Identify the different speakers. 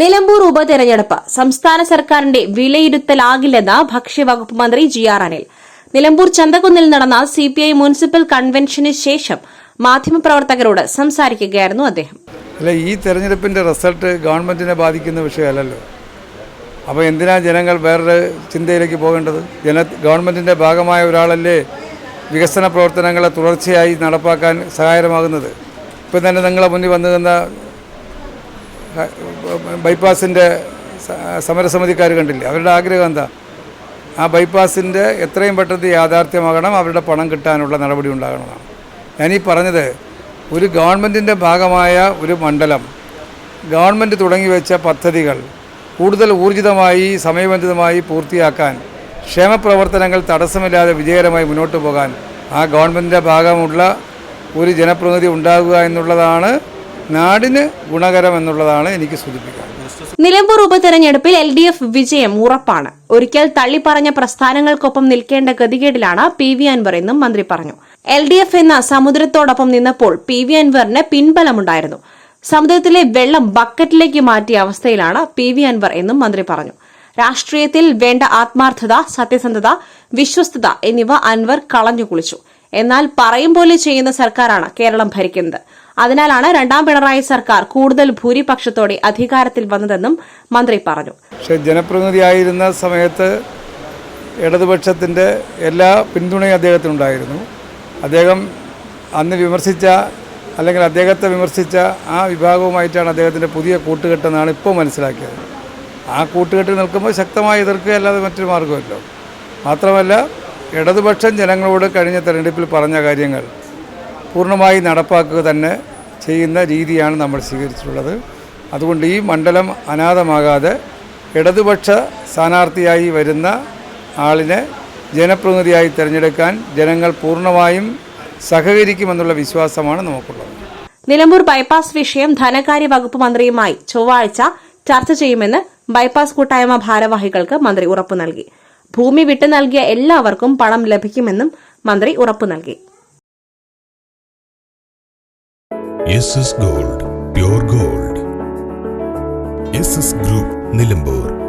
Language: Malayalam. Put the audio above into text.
Speaker 1: നിലമ്പൂർ ഉപതെരഞ്ഞെടുപ്പ്. സംസ്ഥാന സർക്കാരിന്റെ വിലയിരുത്തലാകില്ലെന്ന് ഭക്ഷ്യവകുപ്പ് മന്ത്രി ജി ആർ അനിൽ. നിലമ്പൂർ ചന്തകുന്നിൽ നടന്ന സി പി ഐ മുനിസിപ്പൽ കൺവെൻഷന് ശേഷം മാധ്യമപ്രവർത്തകരോട് സംസാരിക്കുകയായിരുന്നു അദ്ദേഹം.
Speaker 2: അല്ല ഈ തെരഞ്ഞെടുപ്പിന്റെ റിസൾട്ട് ഗവൺമെന്റിനെ ബാധിക്കുന്ന വിഷയമല്ലല്ലോ. അപ്പോൾ എന്തിനാ ജനങ്ങൾ വേറൊരു ചിന്തയിലേക്ക് പോകേണ്ടത്? ജന ഗവൺമെന്റിന്റെ ഭാഗമായ ഒരാളല്ലേ വികസന പ്രവർത്തനങ്ങളെ തുടർച്ചയായി നടപ്പാക്കാൻ സഹായകരമാകുന്നത്? ഇപ്പം തന്നെ നിങ്ങളെ മുന്നിൽ വന്നു ബൈപ്പാസിന്റെ സമരസമിതിക്കാർ കണ്ടില്ലേ? അവരുടെ ആഗ്രഹം എന്താ? ആ ബൈപ്പാസിന്റെ എത്രയും പെട്ടെന്ന് യാഥാർത്ഥ്യമാകണം അവരുടെ പണം കിട്ടാനുള്ള നടപടി ഉണ്ടാകണമെന്നാണ് ഞാനീ പറഞ്ഞത് ഒരു ഗവൺമെന്റിന്റെ ഭാഗമായ ഒരു മണ്ഡലം ഗവൺമെന്റ് തുടങ്ങി വെച്ച പദ്ധതികൾ കൂടുതൽ ഊർജിതമായി സമയബന്ധിതമായി പൂർത്തിയാക്കാൻ ക്ഷേമപ്രവർത്തനങ്ങൾ തടസ്സമില്ലാതെ വിജയകരമായി മുന്നോട്ട് പോകാൻ ആ ഗവൺമെന്റിന്റെ ഭാഗമുള്ള ഒരു ജനപ്രതിനിധി ഉണ്ടാകുക എന്നുള്ളതാണ് നാടിന് ഗുണകരമെന്നുള്ളതാണ് എനിക്ക് സൂചിപ്പിക്കാൻ
Speaker 1: നിലമ്പൂർ ഉപതെരഞ്ഞെടുപ്പിൽ എൽ ഡി എഫ് വിജയം ഉറപ്പാണ്. ഒരിക്കൽ തള്ളിപ്പറഞ്ഞ പ്രസ്ഥാനങ്ങൾക്കൊപ്പം നിൽക്കേണ്ട ഗതികേടിലാണ് പി വി അൻവർ എന്നും മന്ത്രി പറഞ്ഞു. എൽ ഡി എഫ് എന്ന സമുദ്രത്തോടൊപ്പം നിന്നപ്പോൾ പി വി അൻവറിന് പിൻബലമുണ്ടായിരുന്നു. സമുദ്രത്തിലെ വെള്ളം ബക്കറ്റിലേക്ക് മാറ്റിയ അവസ്ഥയിലാണ് പി വി അൻവർ എന്നും മന്ത്രി പറഞ്ഞു. രാഷ്ട്രീയത്തിൽ വേണ്ട ആത്മാർത്ഥത സത്യസന്ധത വിശ്വസ്തത എന്നിവ അൻവർ കളഞ്ഞു കുളിച്ചു എന്നാൽ പറയും പോലെ ചെയ്യുന്ന സർക്കാരാണ് കേരളം ഭരിക്കുന്നത്. അതിനാലാണ് രണ്ടാം പിണറായി സർക്കാർ കൂടുതൽ ഭൂരിപക്ഷത്തോടെ അധികാരത്തിൽ വന്നതെന്നും മന്ത്രി പറഞ്ഞു.
Speaker 2: പക്ഷേ ജനപ്രതിനിധിയായിരുന്ന സമയത്ത് ഇടതുപക്ഷത്തിന്റെ എല്ലാ പിന്തുണയും അദ്ദേഹത്തിനുണ്ടായിരുന്നു. അദ്ദേഹം അന്ന് വിമർശിച്ച അല്ലെങ്കിൽ അദ്ദേഹത്തെ വിമർശിച്ച ആ വിഭാഗവുമായിട്ടാണ് അദ്ദേഹത്തിന്റെ പുതിയ കൂട്ടുകെട്ടെന്നാണ് ഇപ്പോൾ മനസ്സിലാക്കിയത്. ആ കൂട്ടുകെട്ടിൽ നിൽക്കുമ്പോൾ ശക്തമായി എതിർക്കുക അല്ലാതെ മറ്റൊരു മാർഗമല്ലോ മാത്രമല്ല ഇടതുപക്ഷം ജനങ്ങളോട് കഴിഞ്ഞ തെരഞ്ഞെടുപ്പിൽ പറഞ്ഞ കാര്യങ്ങൾ പൂർണമായി നടപ്പാക്കുക തന്നെ ചെയ്യുന്ന രീതിയാണ് നമ്മൾ സ്വീകരിച്ചിട്ടുള്ളത്. അതുകൊണ്ട് ഈ മണ്ഡലം അനാഥമാകാതെ ഇടതുപക്ഷ സ്ഥാനാർത്ഥിയായി വരുന്ന ആളിനെ ജനപ്രതിനിധിയായി തിരഞ്ഞെടുക്കാൻ ജനങ്ങൾ പൂർണമായും സഹകരിക്കുമെന്നുള്ള വിശ്വാസമാണ് നമുക്കുള്ളത്.
Speaker 1: നിലമ്പൂർ ബൈപ്പാസ് വിഷയം ധനകാര്യ വകുപ്പ് മന്ത്രിയുമായി ചൊവ്വാഴ്ച ചർച്ച ചെയ്യുമെന്ന് ബൈപ്പാസ് കൂട്ടായ്മ ഭാരവാഹികൾക്ക് മന്ത്രി ഉറപ്പു നൽകി. ഭൂമി വിട്ടു നൽകിയ എല്ലാവർക്കും പണം ലഭിക്കുമെന്നും മന്ത്രി ഉറപ്പു നൽകി.
Speaker 3: Gold pure gold group Nilambur